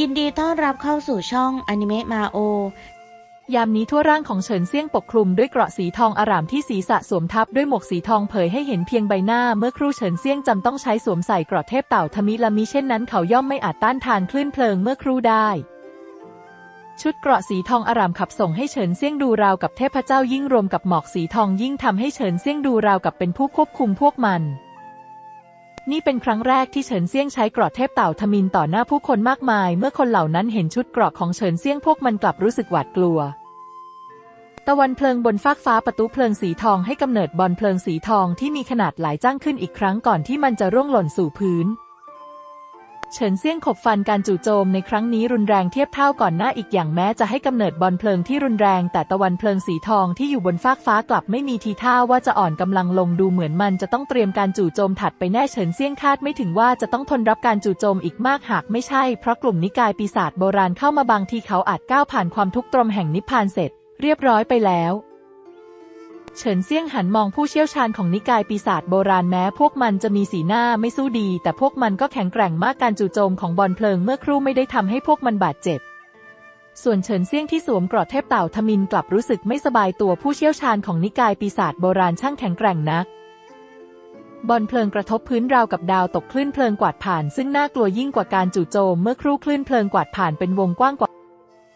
ยินดีต้อนรับเข้าสู่ช่องอนิเมะมาโอ ยามนี้ทั่วร่างของเฉินเซี่ยงปกคลุมด้วยเกราะสีทองอารามที่ศีรษะสวมทับด้วยหมวกสีทองเผยให้เห็นเพียงใบหน้า เมื่อครู่เฉินเซี่ยงจำต้องใช้สวมใส่เกราะเทพเต่าทมิละมิเช่นนั้นเขาย่อมไม่อาจต้านทานคลื่นเพลิงเมื่อครู่ได้ ชุดเกราะสีทองอารามขับส่งให้เฉินเซี่ยงดูราวกับเทพเจ้ายิ่งรวมกับหมอกสีทองยิ่งทำให้เฉินเซี่ยงดูราวกับเป็นผู้ควบคุมพวกมัน นี่เป็นครั้งแรกที่เฉินเซี่ยงใช้เกราะเทพเต่าทมินต่อหน้าผู้คนมากมาย เมื่อคนเหล่านั้นเห็นชุดเกราะของเฉินเซี่ยงพวกมันกลับรู้สึกหวาดกลัว ตะวันเพลิงบนฟากฟ้าประตูเพลิงสีทองให้กำเนิดบอลเพลิงสีทองที่มีขนาดหลายจ้างขึ้นอีกครั้งก่อนที่มันจะร่วงหล่นสู่พื้น เฉินเซี่ยงขบฟันการจู่โจมในครั้งนี้รุนแรงเทียบเท่าก่อนหน้าอีกอย่างแม้จะให้กำเนิดบอลเพลิงที่รุนแรง แต่ตะวันเพลิงสีทองที่อยู่บนฟากฟ้ากลับไม่มีทีท่าว่าจะอ่อนกำลังลงดูเหมือนมันจะต้องเตรียมการจู่โจมถัดไปแน่เฉินเซี่ยงคาดไม่ถึงว่าจะต้องทนรับการจู่โจมอีกมากหากไม่ใช่ เพราะกลุ่มนิกายปีศาจโบราณเข้ามาบางทีเขาอาจก้าวผ่านความทุกข์ตรมแห่งนิพพานเสร็จ เรียบร้อยไปแล้ว เฉินเซี่ยงหันมองผู้เชี่ยวชาญของนิกายปีศาจโบราณแม้พวกมันจะมีสีหน้าไม่สู้ดี แต่พวกมันก็แข็งแกร่งมากการจู่โจมของบอลเพลิงเมื่อครู่ไม่ได้ทำให้พวกมันบาดเจ็บ ส่วนเฉินเซี่ยงที่สวมกราะเทพเต่าทมินกลับรู้สึกไม่สบายตัวผู้เชี่ยวชาญของนิกายปีศาจโบราณช่างแข็งแกร่งนักบอลเพลิงกระทบพื้นราวกับดาวตกคลื่นเพลิงกวาดผ่าน ซึ่งน่ากลัวยิ่งกว่าการจู่โจมเมื่อครู่คลื่นเพลิงกวาดผ่านเป็นวงกว้างกว่า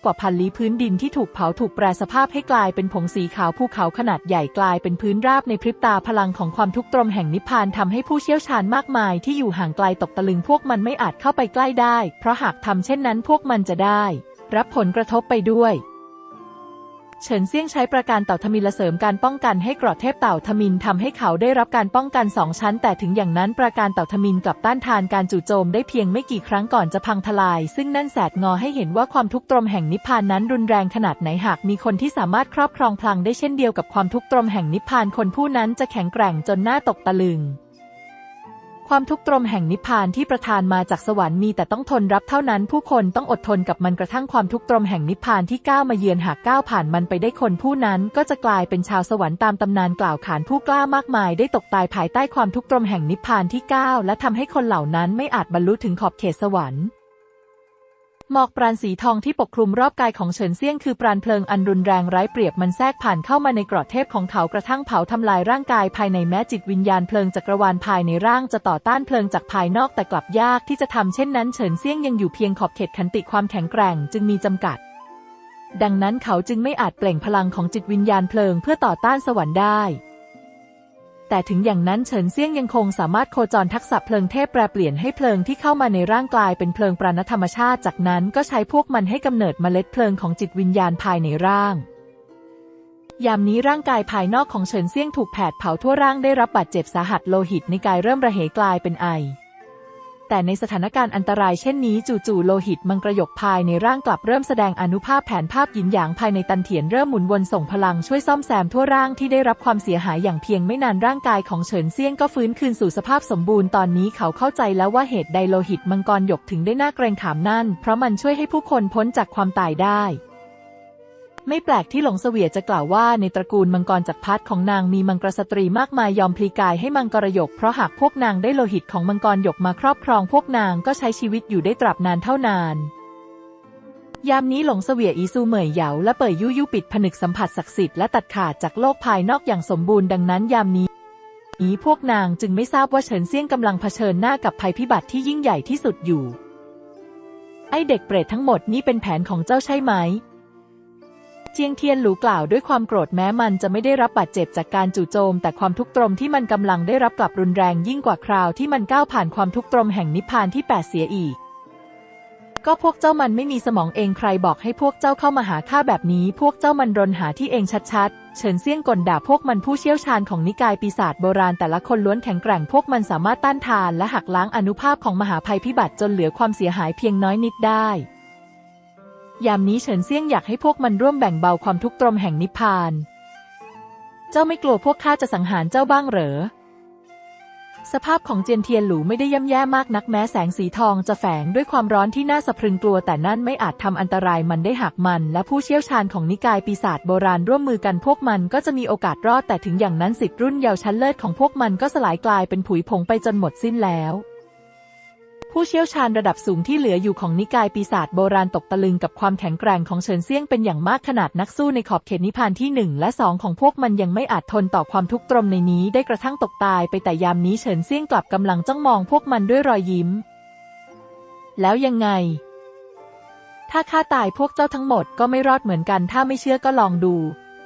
กว่าพันลี้พื้นดินที่ถูกเผาถูกแปรสภาพให้กลายเป็นผงสีขาวภูเขาขนาดใหญ่กลายเป็นพื้นราบในพริบตาพลังของความทุกข์ตรมแห่งนิพพานทำให้ผู้เชี่ยวชาญมากมายที่อยู่ห่างไกลตกตะลึงพวกมันไม่อาจเข้าไปใกล้ได้ เพราะหากทำเช่นนั้นพวกมันจะได้ รับผลกระทบไปด้วย เฉินเซี่ยงใช้ประการเต่าทมินละเสริมการป้องกันให้เกราะเทพเต่าทมินทำให้เขาได้รับการป้องกันสองชั้น แต่ถึงอย่างนั้นประการเต่าทมินกลับต้านทานการจู่โจมได้เพียงไม่กี่ครั้งก่อนจะพังทลาย ซึ่งนั่นแสดงอให้เห็นว่าความทุกข์ตรมแห่งนิพพานนั้นรุนแรงขนาดไหนหากมีคนที่สามารถครอบครองพลังได้เช่นเดียวกับความทุกข์ตรมแห่งนิพพานคนผู้นั้นจะแข็งแกร่งจนหน่าตกตะลึง ความทุกข์ตรมแห่งนิพพานที่ประทานมาจากสวรรค์มีแต่ต้องทนรับเท่านั้น ผู้คนต้องอดทนกับมันกระทั่งความทุกข์ตรมแห่งนิพพานที่ก้าวมาเยือนหากก้าวผ่านมันไปได้คนผู้นั้น ก็จะกลายเป็นชาวสวรรค์ตามตำนานกล่าวขานผู้กล้ามากมาย ได้ตกตายภายใต้ความทุกข์ตรมแห่งนิพพานที่ก้าวและทำให้คนเหล่านั้นไม่อาจบรรลุถึงขอบเขตสวรรค์ หมอกปราณสีทองที่ปกคลุมรอบกายของเฉินเซี่ยงคือปราณเพลิงอันรุนแรงไร้เปรียบมันแทรกผ่านเข้ามาในกราะเทพของเขากระทั่งเผาทำลายร่างกายภายในแม้จิตวิญญาณเพลิงจักรวาลภายในร่างจะต่อต้านเพลิงจากภายนอกแต่กลับยากที่จะทำเช่นนั้นเฉินเซี่ยงยังอยู่เพียงขอบเขตขันติความแข็งแกร่งจึงมีจำกัด ดังนั้นเขาจึงไม่อาจเปล่งพลังของจิตวิญญาณเพลิงเพื่อต่อต้านสวรรค์ได้ แต่ถึงอย่างนั้นเฉินเซี่ยงยังคงสามารถโคจรทักษะเพลิงเทพแปรเปลี่ยนให้เพลิงที่เข้ามาในร่างกายเป็นเพลิงปราณธรรมชาติ จากนั้นก็ใช้พวกมันให้กำเนิดเมล็ดเพลิงของจิตวิญญาณภายในร่าง ยามนี้ร่างกายภายนอกของเฉินเซี่ยงถูกแผดเผาทั่วร่างได้รับบาดเจ็บสาหัสโลหิตในกายเริ่มระเหยกลายเป็นไอ แต่ในสถานการณ์อันตรายเช่นนี้จู่ๆโลหิตมังกรยกภายในร่างกลับเริ่มแสดงอนุภาพแผนภาพหยินหยางภายในตันเถียนเริ่มหมุนวนส่งพลังช่วยซ่อมแซมทั่วร่างที่ได้รับความเสียหายอย่างเพียงไม่นานร่างกายของเฉินเซียงก็ฟื้นคืนสู่สภาพสมบูรณ์ตอนนี้เขาเข้าใจแล้วว่าเหตุใดโลหิตมังกรหยกถึงได้น่าเกรงขามนั่น เพราะมันช่วยให้ผู้คนพ้นจากความตายได้ ไม่แปลกที่หลงเสวียจะกล่าวว่าในตระกูลมังกรจักรพรรดิของนางมีมังกรสตรีมากมายยอมพลีกายให้มังกรหยก เพราะหากพวกนางได้โลหิตของมังกรหยกมาครอบครองพวกนางก็ใช้ชีวิตอยู่ได้ตราบนานเท่านาน ยามนี้หลงเสวียอีซูเหมยเหยาและเป่ยยู่ยู่ปิดผนึกสัมผัสศักดิ์สิทธิ์และตัดขาดจากโลกภายนอกอย่างสมบูรณ์ดังนั้นยามนี้นี้พวกนางจึงไม่ทราบว่าเฉินเซี่ยงกำลังเผชิญหน้ากับภัยพิบัติที่ยิ่งใหญ่ที่สุดอยู่ ไอเด็กเปรตทั้งหมดนี้เป็นแผนของเจ้าใช่ไหม เจียงเทียนหลูกล่าวด้วยความโกรธแม้มันจะไม่ได้รับบาดเจ็บจากการจู่โจม แต่ความทุกข์ตรมที่มันกำลังได้รับกลับรุนแรงยิ่งกว่าคราวที่มันก้าวผ่านความทุกข์ตรมแห่งนิพพานที่แปดเสียอีกก็พวกเจ้ามันไม่มีสมองเองใครบอกให้พวกเจ้าเข้ามาหาข้าแบบนี้ พวกเจ้ามันรนหาที่เองชัดๆ เฉินเซี่ยงกลด่าพวกมันผู้เชี่ยวชาญของนิกายปีศาจโบราณแต่ละคนล้วนแข็งแกร่งพวกมันสามารถต้านทานและหักล้างอนุภาพของมหาภัยพิบัติจนเหลือความเสียหายเพียงน้อยนิดได้ ยามนี้เฉินเซี่ยงอยากให้พวกมันร่วมแบ่งเบาความทุกข์ตรมแห่งนิพพาน เจ้าไม่กลัวพวกข้าจะสังหารเจ้าบ้างเหรอ สภาพของเจียนเทียนหลูไม่ได้ย่ำแย่มากนักแม้แสงสีทองจะแฝงด้วยความร้อนที่น่าสะพรึงกลัวแต่นั่นไม่อาจทำอันตรายมันได้หากมัน และผู้เชี่ยวชาญของนิกายปีศาจโบราณร่วมมือกันพวกมันก็จะมีโอกาสรอดแต่ถึงอย่างนั้นสิทธิ์รุ่นเยาว์ชั้นเลิศของพวกมันก็สลายกลายเป็นผุยผงไปจนหมดสิ้นแล้ว ผู้เชี่ยวชาญระดับสูงที่เหลืออยู่ของนิกายปีศาจโบราณตกตะลึงกับความแข็งแกร่งของเฉินเซี่ยงเป็นอย่างมากขนาดนักสู้ในขอบเขตนิพพานที่หนึ่งและสองของพวกมันยังไม่อาจทนต่อความทุกข์ตรมในนี้ได้กระทั่งตกตายไปแต่ยามนี้เฉินเซี่ยงกลับกำลังจ้องมองพวกมันด้วยรอยยิ้ม แล้วยังไง ถ้าข้าตายพวกเจ้าทั้งหมดก็ไม่รอดเหมือนกันถ้าไม่เชื่อก็ลองดู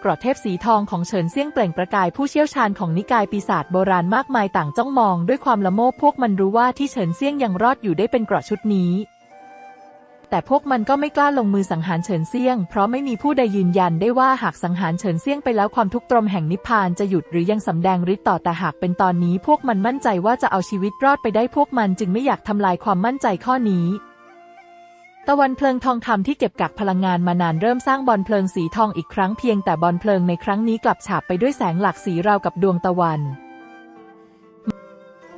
กรอดเทพสีทองของเฉินเซี่ยงเปล่งประกายผู้เชี่ยวชาญของนิกายปีศาจโบราณมากมายต่างจ้องมองด้วยความละโมบพวกมันรู้ว่าที่เฉินเซี่ยงยังรอดอยู่ได้เป็นกราะชุดนี้ แต่พวกมันก็ไม่กล้าลงมือสังหารเฉินเซี่ยง เพราะไม่มีผู้ใดยืนยันได้ว่าหากสังหารเฉินเซี่ยงไปแล้วความทุกข์ตรมแห่งนิพพานจะหยุดหรือยังสำแดงฤทธิ์ต่อแต่หากเป็นตอนนี้ พวกมันมั่นใจว่าจะเอาชีวิตรอดไปได้พวกมันจึงไม่อยากทำลายความมั่นใจข้อนี้ ตะวันเพลิงทองคำที่เก็บกักพลังงานมานานเริ่มสร้างบอลเพลิงสีทองอีกครั้งเพียงแต่บอลเพลิงในครั้งนี้กลับฉาบไปด้วยแสงหลากสีราวกับดวงตะวัน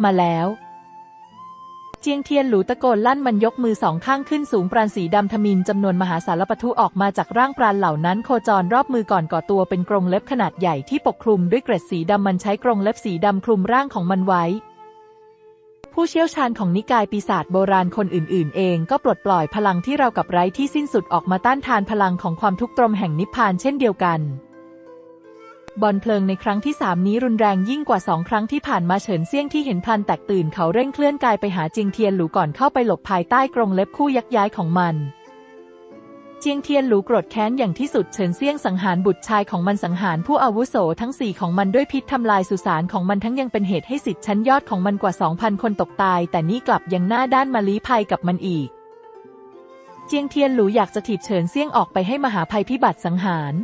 มาแล้วเจียงเทียนหลูตะโกนลั่นมันยกมือสองข้างขึ้นสูงปราณสีดำทมินจำนวนมหาศาลปะทุออกมาจากร่างปราณเหล่านั้น โคจรรอบมือก่อนก่อตัวเป็นกรงเล็บขนาดใหญ่ที่ปกคลุมด้วยเกร็ดสีดำมันใช้กรงเล็บสีดำคลุมร่างของมันไว้ ผู้เชี่ยวชาญของนิกายปีศาจโบราณคนอื่นๆ เองก็ปลดปล่อยพลังที่เรากับไร้ที่สิ้นสุดออกมาต้านทานพลังของความทุกข์ตรมแห่งนิพพานเช่นเดียวกัน บอลเพลิงในครั้งที่สามนี้รุนแรงยิ่งกว่าสองครั้งที่ผ่านมาเฉินเซี่ยงที่เห็นพลันแตกตื่นเขาเร่งเคลื่อนกายไปหาจิงเทียนหลูก่อนเข้าไปหลบภายใต้กรงเล็บคู่ยักย้ายของมัน เจียงเทียนหลูโกรธแค้นอย่างที่สุดเฉินเซี่ยงสังหารบุตรชายของมันสังหารผู้อาวุโสทั้งสี่ของมันด้วยพิษทำลายสุสานของมันทั้งยังเป็นเหตุให้สิทธิ์ชั้นยอดของมันกว่าสองพันคนตกตาย แต่นี่กลับยังหน้าด้านมาลี้ภัยกับมันอีก เจียงเทียนหลูอยากจะถีบเฉินเซี่ยงออกไปให้มหาภัยพิบัติสังหาร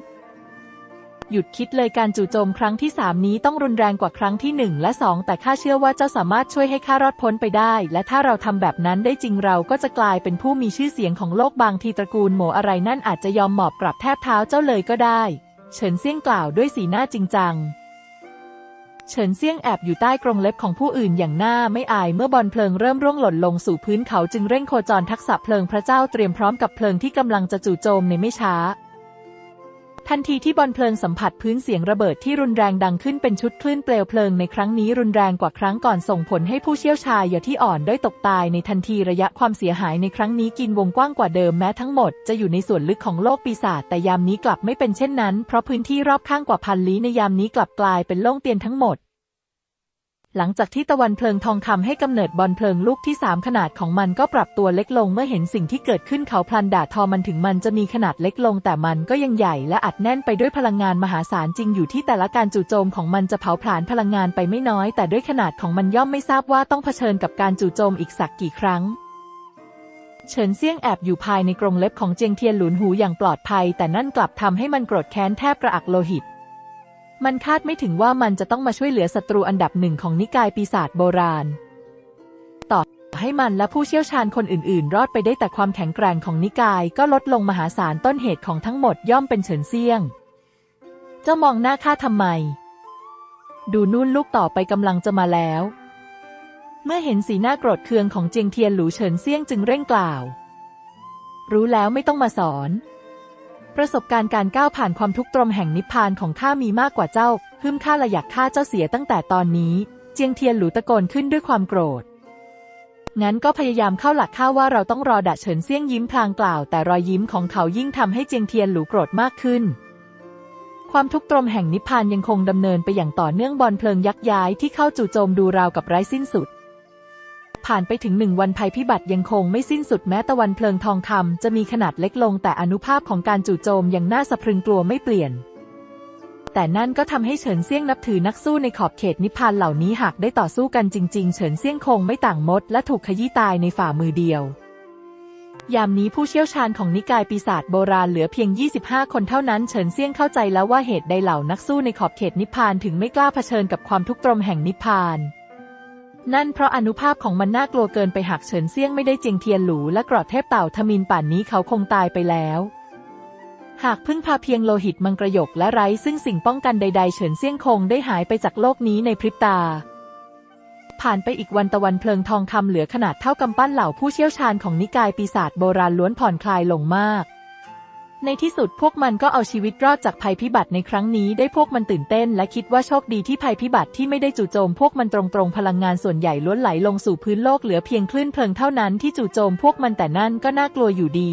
หยุดคิดเลยการจู่โจมครั้งที่สามนี้ต้องรุนแรงกว่าครั้งที่หนึ่งและสองแต่ข้าเชื่อว่าเจ้าสามารถช่วยให้ข้ารอดพ้นไปได้ และถ้าเราทำแบบนั้นได้จริงเราก็จะกลายเป็นผู้มีชื่อเสียงของโลกบางทีตระกูลหมอะไรนั่นอาจจะยอมหมอบกลับแทบเท้าเจ้าเลยก็ได้ เฉินเซี่ยงกล่าวด้วยสีหน้าจริงจังเฉินเซี่ยงแอบอยู่ใต้กรงเล็บของผู้อื่นอย่างหน้าไม่อายเมื่อบอลเพลิงเริ่มร่วงหล่นลงสู่พื้นเขาจึงเร่งโคจรทักษะเพลิงพระเจ้าเตรียมพร้อมกับเพลิงที่กำลังจะจู่โจมในไม่ช้า ทันทีที่บอลเพลิงสัมผัสพื้นเสียงระเบิดที่รุนแรงดังขึ้นเป็นชุดคลื่นเปลวเพลิงในครั้งนี้รุนแรงกว่าครั้งก่อนส่งผลให้ผู้เชี่ยวชาญอย่าที่อ่อนได้ตกตายในทันทีระยะความเสียหายในครั้งนี้กินวงกว้างกว่าเดิมแม้ทั้งหมดจะอยู่ในส่วนลึกของโลกปีศาจแต่ยามนี้กลับไม่เป็นเช่นนั้น เพราะพื้นที่รอบข้างกว่าพันลี้ในยามนี้กลับกลายเป็นโล่งเตียนทั้งหมด หลังจากที่ตะวันเพลิงทองคำให้กำเนิดบอลเพลิงลูกที่สามขนาดของมันก็ปรับตัวเล็กลงเมื่อเห็นสิ่งที่เกิดขึ้นเขาพลันด่าทอมันถึงมันจะมีขนาดเล็กลง แต่มันก็ยังใหญ่และอัดแน่นไปด้วยพลังงานมหาศาลจริงอยู่ที่แต่ละการจู่โจมของมันจะเผาผลาญพลังงานไปไม่น้อย แต่ด้วยขนาดของมันย่อมไม่ทราบว่าต้องเผชิญกับการจู่โจมอีกสักกี่ครั้งเฉินเซี่ยงแอบอยู่ภายในกรงเล็บของเจียงเทียนหลุนหูอย่างปลอดภัย แต่นั่นกลับทำให้มันโกรธแค้นแทบกระอักโลหิต มันคาดไม่ถึงว่ามันจะต้องมาช่วยเหลือศัตรูอันดับหนึ่งของนิกายปีศาจโบราณ ต่อให้มันและผู้เชี่ยวชาญคนอื่น ๆ รอดไปได้แต่ความแข็งแกร่งของนิกายก็ลดลงมหาศาลต้นเหตุของทั้งหมดย่อมเป็นเฉินเซี่ยง เจ้ามองหน้าข้าทำไม ดูนู่นลูกต่อไปกำลังจะมาแล้ว เมื่อเห็นสีหน้าโกรธเคืองของเจียงเทียนหลูเฉินเซี่ยงจึงเร่งกล่าว รู้แล้วไม่ต้องมาสอน ประสบการณ์การก้าวผ่านความทุกข์ตรมแห่งนิพพานของข้ามีมากกว่าเจ้าฮึมข้าละอยากฆ่าเจ้าเสียตั้งแต่ตอนนี้ เจียงเทียนหลูตะโกนขึ้นด้วยความโกรธ งั้นก็พยายามเข้าหลักข้าว่าเราต้องรอดะเฉินเซี่ยงยิ้มพลางกล่าว แต่รอยยิ้มของเขายิ่งทำให้เจียงเทียนหลูโกรธมากขึ้น ความทุกข์ตรมแห่งนิพพานยังคงดำเนินไปอย่างต่อเนื่องบอลเพลิงยักย้ายที่เข้าจู่โจมดูราวกับไร้สิ้นสุด ผ่านไปถึงหนึ่งวันภัยพิบัติยังคงไม่สิ้นสุดแม้ตะวันเพลิงทองคำจะมีขนาดเล็กลงแต่อนุภาพของการจู่โจมยังน่าสะพรึงกลัวไม่เปลี่ยน แต่นั่นก็ทำให้เฉินเซี่ยงนับถือนักสู้ในขอบเขตนิพพานเหล่านี้หากได้ต่อสู้กันจริง ๆ เฉินเซี่ยงคงไม่ต่างมด และถูกขยี้ตายในฝ่ามือเดียวยามนี้ผู้เชี่ยวชาญของนิกายปีศาจโบราณเหลือเพียง 25 คนเท่านั้น เฉินเซี่ยงเข้าใจแล้วว่าเหตุใดเหล่านักสู้ในขอบเขตนิพพานถึงไม่กล้าเผชิญกับความทุกข์ตรมแห่งนิพพาน นั่นเพราะอนุภาพของมันน่ากลัวเกินไปหากเฉินเซี่ยงไม่ได้เจียงเทียนหลูและกรอดเทพเต่าทมินป่านนี้เขาคงตายไปแล้ว หากพึ่งพาเพียงโลหิตมังกรยกและไร้ซึ่งสิ่งป้องกันใด ๆ เฉินเซี่ยงคงได้หายไปจากโลกนี้ในพริบตา ผ่านไปอีกวันตะวันเพลิงทองคำเหลือขนาดเท่ากำปั้นเหล่าผู้เชี่ยวชาญของนิกายปีศาจโบราณล้วนผ่อนคลายลงมาก ในที่สุดพวกมันก็เอาชีวิตรอดจากภัยพิบัติในครั้งนี้ได้พวกมันตื่นเต้น และคิดว่าโชคดีที่ภัยพิบัติที่ไม่ได้จู่โจมพวกมันตรงๆพลังงานส่วนใหญ่ล้วนไหลลงสู่พื้นโลกเหลือเพียงคลื่นเพลิงเท่านั้นที่จู่โจมพวกมันแต่นั่นก็น่ากลัวอยู่ดี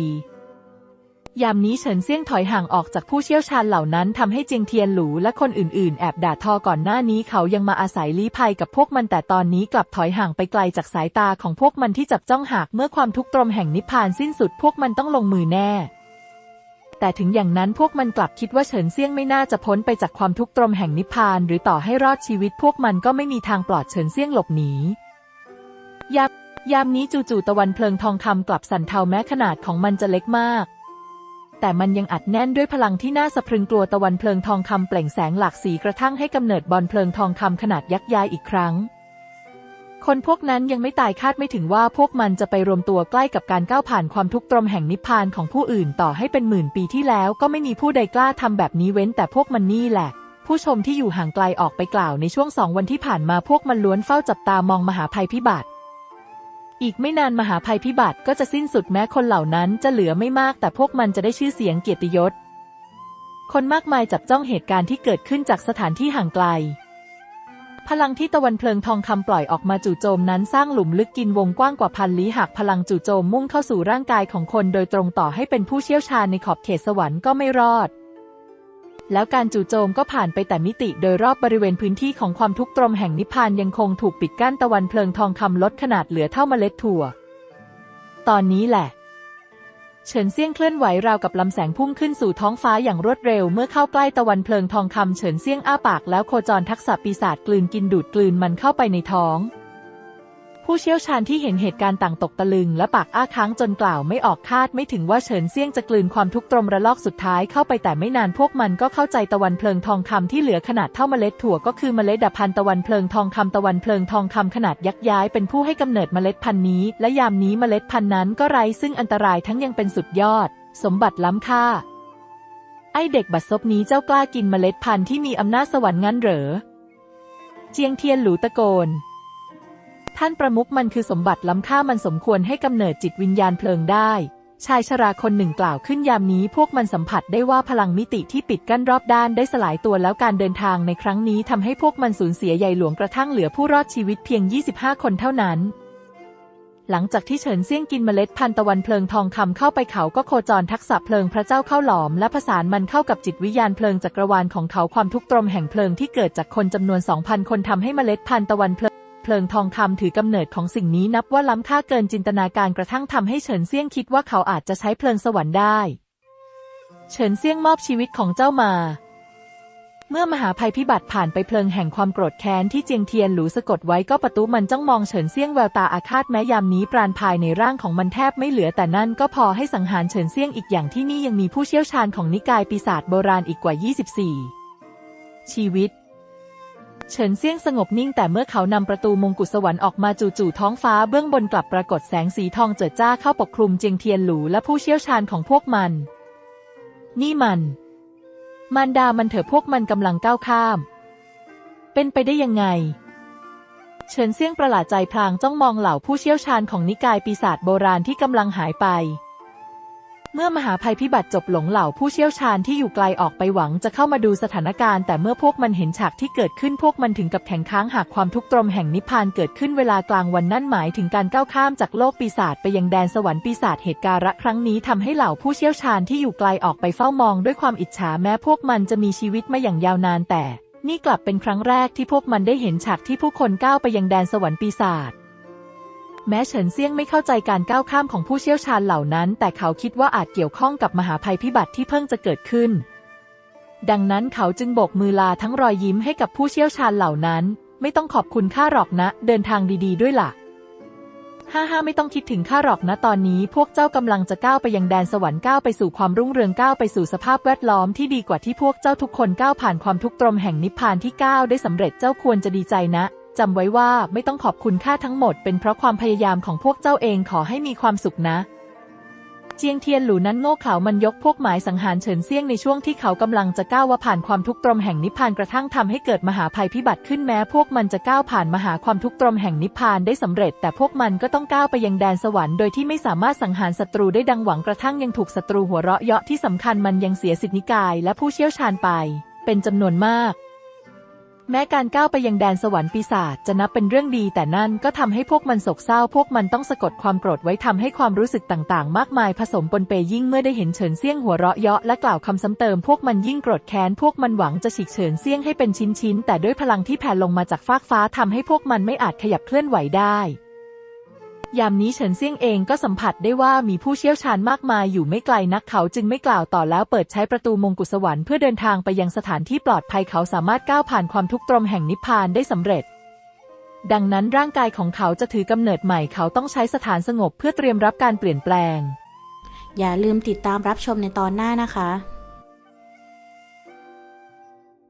ยามนี้เฉินเซี่ยงถอยห่างออกจากผู้เชี่ยวชาญเหล่านั้นทำให้เจียงเทียนหลูและคนอื่นๆ แอบด่าทอก่อนหน้านี้เขายังมาอาศัยลี้ภัยกับพวกมันแต่ตอนนี้กลับถอยห่างไปไกลจากสายตาของพวกมันที่จับจ้องหากเมื่อความทุกข์ตรมแห่งนิพพานสิ้นสุดพวกมันต้องลงมือแน่ แต่ถึงอย่างนั้นพวกมันกลับคิดว่าเฉินเซี่ยงไม่น่าจะพ้นไปจากความทุกข์ตรมแห่งนิพพาน หรือต่อให้รอดชีวิตพวกมันก็ไม่มีทางปลอดเฉินเซี่ยงหลบหนียามยามนี้จู่ๆตะวันเพลิงทองคำกลับสั่นเทาแม้ขนาดของมันจะเล็กมาก แต่มันยังอัดแน่นด้วยพลังที่น่าสะพรึงกลัวตะวันเพลิงทองคำเปล่งแสงหลากสีกระทั่งให้กำเนิดบอลเพลิงทองคำขนาดยักษ์ใหญ่อีกครั้ง คนพวกนั้นยังไม่ตายคาดไม่ถึงว่าพวกมันจะไปรวมตัวใกล้กับการก้าวผ่านความทุกข์ตรมแห่งนิพพานของผู้อื่นต่อให้เป็นหมื่นปีที่แล้วก็ไม่มีผู้ใดกล้าทำแบบนี้เว้นแต่พวกมันนี่แหละ ผู้ชมที่อยู่ห่างไกลออกไปกล่าวในช่วงสองวันที่ผ่านมาพวกมันล้วนเฝ้าจับตามองมหาภัยพิบัติอีกไม่นานมหาภัยพิบัติก็จะสิ้นสุดแม้คนเหล่านั้นจะเหลือไม่มากแต่พวกมันจะได้ชื่อเสียงเกียรติยศ คนมากมายจับจ้องเหตุการณ์ที่เกิดขึ้นจากสถานที่ห่างไกล พลังที่ตะวันเพลิงทองคำปล่อยออกมาจู่โจมนั้นสร้างหลุมลึกกินวงกว้างกว่าพันลี้หากพลังจู่โจมมุ่งเข้าสู่ร่างกายของคนโดยตรงต่อให้เป็นผู้เชี่ยวชาญในขอบเขตสวรรค์ก็ไม่รอด แล้วการจู่โจมก็ผ่านไปแต่มิติโดยรอบบริเวณพื้นที่ของความทุกข์ตรมแห่งนิพพานยังคงถูกปิดกั้นตะวันเพลิงทองคำลดขนาดเหลือเท่าเมล็ดถั่ว ตอนนี้แหละ เฉินเซี่ยงเคลื่อนไหวราวกับลำแสงพุ่งขึ้นสู่ท้องฟ้าอย่างรวดเร็วเมื่อเข้าใกล้ตะวันเพลิงทองคำเฉินเซี่ยงอ้าปากแล้วโคจรทักษะปีศาจกลืนกินดูดกลืนมันเข้าไปในท้อง ผู้เชี่ยวชาญที่เห็นเหตุการณ์ต่างตกตะลึง และปากอ้าค้างจนกล่าวไม่ออกคาด ไม่ถึงว่าเฉินเซี่ยงจะกลืนความทุกข์ตรมระลอกสุดท้ายเข้าไปแต่ไม่นานพวกมันก็เข้าใจตะวันเพลิงทองคำที่เหลือขนาดเท่าเมล็ดถั่วก็คือเมล็ดดับพันตะวันเพลิงทองคำตะวันเพลิงทองคำขนาดยักษ์ย้ายเป็นผู้ให้กำเนิดเมล็ดพันธุ์นี้ และยามนี้เมล็ดพันธุ์นั้นก็ไร้ซึ่งอันตรายทั้งยังเป็นสุดยอด สมบัติล้ำค่า ไอเด็กบัดซบนี้เจ้ากล้ากินเมล็ดพันธุ์ที่มีอำนาจสวรรค์งั้นเหรอ เจียงเทียนหลูตะโกน ท่านประมุขมันคือสมบัติล้ำค่ามันสมควรให้กำเนิดจิตวิญญาณเพลิงได้ ชายชราคนหนึ่งกล่าวขึ้นยามนี้พวกมันสัมผัสได้ว่าพลังมิติที่ปิดกั้นรอบด้านได้สลายตัวแล้วการเดินทางในครั้งนี้ทำให้พวกมันสูญเสียใหญ่หลวงกระทั่งเหลือผู้รอดชีวิตเพียง 25 คนเท่านั้นหลังจากที่เฉินเซี่ยงกินเมล็ดพันตะวันเพลิงทองคำเข้าไปเขาก็โคจรทักษะเพลิงพระเจ้าเข้าหลอม และผสานมันเข้ากับจิตวิญญาณเพลิงจักรวาลของเขาความทุกข์ตรมแห่งเพลิงที่เกิดจากคนจำนวน 2,000 คนทำให้เมล็ดพันตะวันเพลิง เพลิงทองคำถือกำเนิดของสิ่งนี้นับว่าล้ำค่าเกินจินตนาการกระทั่งทำให้เฉินเซียงคิดว่าเขาอาจจะใช้เพลิงสวรรค์ได้ เฉินเซียงมอบชีวิตของเจ้ามา เมื่อมหาภัยพิบัติผ่านไปเพลิงแห่งความโกรธแค้นที่เจียงเทียนหลูสะกดไว้ก็ประตูมันจ้องมองเฉินเซียงแววตาอาฆาตแม้ยามนี้ปราณภายในร่างของมันแทบไม่เหลือแต่นั่นก็พอให้สังหารเฉินเซียงอีกอย่างที่นี่ยังมีผู้เชี่ยวชาญของนิกายปีศาจโบราณอีกกว่า 24 ชีวิต เฉินเซี่ยงสงบนิ่งแต่เมื่อเขานำประตูมงกุฎสวรรค์ออกมาจู่ๆท้องฟ้าเบื้องบนกลับปรากฏแสงสีทองเจิดจ้าเข้าปกคลุมเจียงเทียนหลูและผู้เชี่ยวชาญของพวกมัน นี่มัน มารดามันเถอะพวกมันกำลังก้าวข้าม เป็นไปได้ยังไง เฉินเซี่ยงประหลาดใจพลางจ้องมองเหล่าผู้เชี่ยวชาญของนิกายปีศาจโบราณที่กำลังหายไป เมื่อมหาภัยพิบัติจบหลงเหล่าผู้เชี่ยวชาญที่อยู่ไกลออกไปหวังจะเข้ามาดูสถานการณ์ แต่เมื่อพวกมันเห็นฉากที่เกิดขึ้นพวกมันถึงกับแข็งค้างหากความทุกข์ตรมแห่งนิพพานเกิดขึ้นเวลากลางวันนั่นหมายถึงการก้าวข้ามจากโลกปีศาจไปยังแดนสวรรค์ปีศาจเหตุการณ์ครั้งนี้ทำให้เหล่าผู้เชี่ยวชาญที่อยู่ไกลออกไปเฝ้ามองด้วยความอิจฉาแม้พวกมันจะมีชีวิตมาอย่างยาวนานแต่ นี่กลับเป็นครั้งแรกที่พวกมันได้เห็นฉากที่ผู้คนก้าวไปยังแดนสวรรค์ปีศาจ แม้เฉินเซี่ยงไม่เข้าใจการก้าวข้ามของผู้เชี่ยวชาญเหล่านั้น แต่เขาคิดว่าอาจเกี่ยวข้องกับมหาภัยพิบัติที่เพิ่งจะเกิดขึ้น ดังนั้นเขาจึงโบกมือลาทั้งรอยยิ้มให้กับผู้เชี่ยวชาญเหล่านั้น ไม่ต้องขอบคุณข้าหรอกนะ เดินทางดีๆด้วยล่ะห้าห้าไม่ต้องคิดถึงข้าหรอกนะตอนนี้ พวกเจ้ากำลังจะก้าวไปยังแดนสวรรค์ก้าวไปสู่ความรุ่งเรืองก้าวไปสู่สภาพแวดล้อมที่ดีกว่าที่พวกเจ้าทุกคนก้าวผ่านความทุกข์ตรมแห่งนิพพานที่ก้าวได้สำเร็จเจ้าควรจะดีใจนะ จำไว้ว่าไม่ต้องขอบคุณข้าทั้งหมด เป็นเพราะความพยายามของพวกเจ้าเองขอให้มีความสุขนะ เจียงเทียนหลูนั้นโง่เขลามันยกพวกหมายสังหารเฉินเซี่ยงในช่วงที่เขากำลังจะก้าวว่าผ่านความทุกข์ตรมแห่งนิพพานกระทั่งทำให้เกิดมหาภัยพิบัติขึ้นแม้ พวกมันจะก้าวผ่านมหาความทุกข์ตรมแห่งนิพพานได้สำเร็จ แต่พวกมันก็ต้องก้าวไปยังแดนสวรรค์โดยที่ไม่สามารถสังหารศัตรูได้ดังหวังกระทั่งยังถูกศัตรูหัวเราะเยาะที่สำคัญมันยังเสียสิทธินิกาย และผู้เชี่ยวชาญไป เป็นจำนวนมาก แม้การก้าวไปยังแดนสวรรค์ปีศาจจะนับเป็นเรื่องดี แต่นั่นก็ทำให้พวกมันโศกเศร้า พวกมันต้องสะกดความโกรธไว้ทำให้ความรู้สึกต่างๆ มากมายผสมปนเปยิ่งเมื่อได้เห็นเฉินเซี่ยงหัวเราะเยาะและกล่าวคำซ้าเติม พวกมันยิ่งโกรธแค้น พวกมันหวังจะฉีกเฉินเซี่ยงให้เป็นชิ้นๆ แต่ด้วยพลังที่แผ่ลงมาจากฟากฟ้าทำให้พวกมันไม่อาจขยับเคลื่อนไหวได้ ยามนี้เฉินเซี่ยงเองก็สัมผัสได้ว่ามีผู้เชี่ยวชาญมากมายอยู่ไม่ไกลนักเขาจึงไม่กล่าวต่อแล้วเปิดใช้ประตูมงกุฎสวรรค์เพื่อเดินทางไปยังสถานที่ปลอดภัยเขาสามารถก้าวผ่านความทุกข์ตรมแห่งนิพพานได้สำเร็จ ดังนั้นร่างกายของเขาจะถือกำเนิดใหม่เขาต้องใช้สถานสงบเพื่อเตรียมรับการเปลี่ยนแปลง อย่าลืมติดตามรับชมในตอนหน้านะคะ